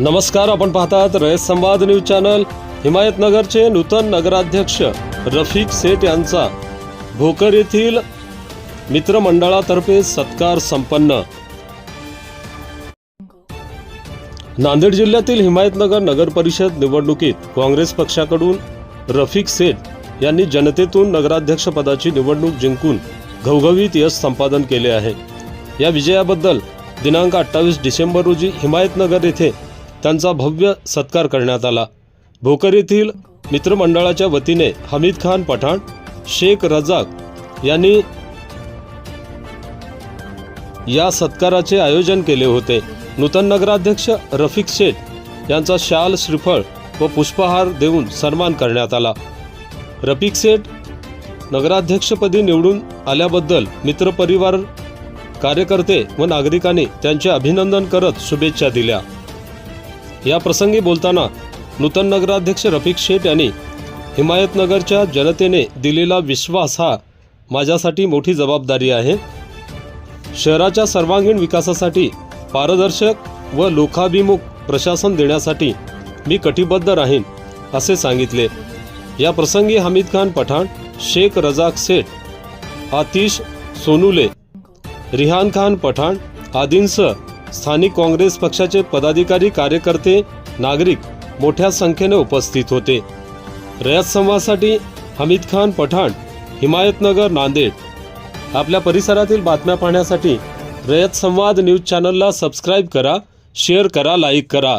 नमस्कार आपण पाहतात रयत संवाद न्यूज चॅनल. हिमायतनगरचे नूतन नगराध्यक्ष रफिक सेठ यांचा. भोकर येथील मित्रमंडळातर्फे सत्कार संपन्न. नांदेड जिल्ह्यातील हिमायतनगर नगर परिषद निवडणुकीत काँग्रेस पक्षाकडून रफिक सेठ यांनी जनतेतून नगराध्यक्षपदाची निवडणूक जिंकून घवघवीत यश संपादन केले आहे. या विजयाबद्दल दिनांक अठ्ठावीस डिसेंबर रोजी हिमायतनगर येथे त्यांचा भव्य सत्कार करण्यात आला. भोकर येथील मित्रमंडळाच्या वतीने हमीद खान पठाण शेख रजाक यांनी या सत्काराचे आयोजन केले होते. नूतन नगराध्यक्ष रफिक शेठ यांचा शाल श्रीफळ व पुष्पहार देऊन सन्मान करण्यात आला. रफिक शेठ नगराध्यक्षपदी निवडून आल्याबद्दल मित्रपरिवार कार्यकर्ते व नागरिकांनी त्यांचे अभिनंदन करत शुभेच्छा दिल्या. या प्रसंगी बोलताना नूतन नगराध्यक्ष रफिक शेठ यांनी हिमायतनगरच्या जनतेने दिलेला विश्वास हा माझ्यासाठी मोठी जबाबदारी आहे. शहराच्या सर्वांगीण विकासासाठी पारदर्शक व लोकाभिमुख प्रशासन देण्यासाठी मी कटिबद्ध राहीन असे सांगितले. या प्रसंगी हमीद खान पठाण शेख रजाक सेठ आतिश सोनुले रिहान खान पठाण आदींसह स्थानिक काँग्रेस पक्षाचे पदाधिकारी कार्यकर्ते नागरिक मोठ्या संख्येने उपस्थित होते. रयत संवादसाठी हमीद खान पठाण हिमायतनगर नांदेड. आपल्या परिसरातील बातम्या पाहण्यासाठी रयत संवाद न्यूज चॅनलला सबस्क्राईब करा शेअर करा लाईक करा.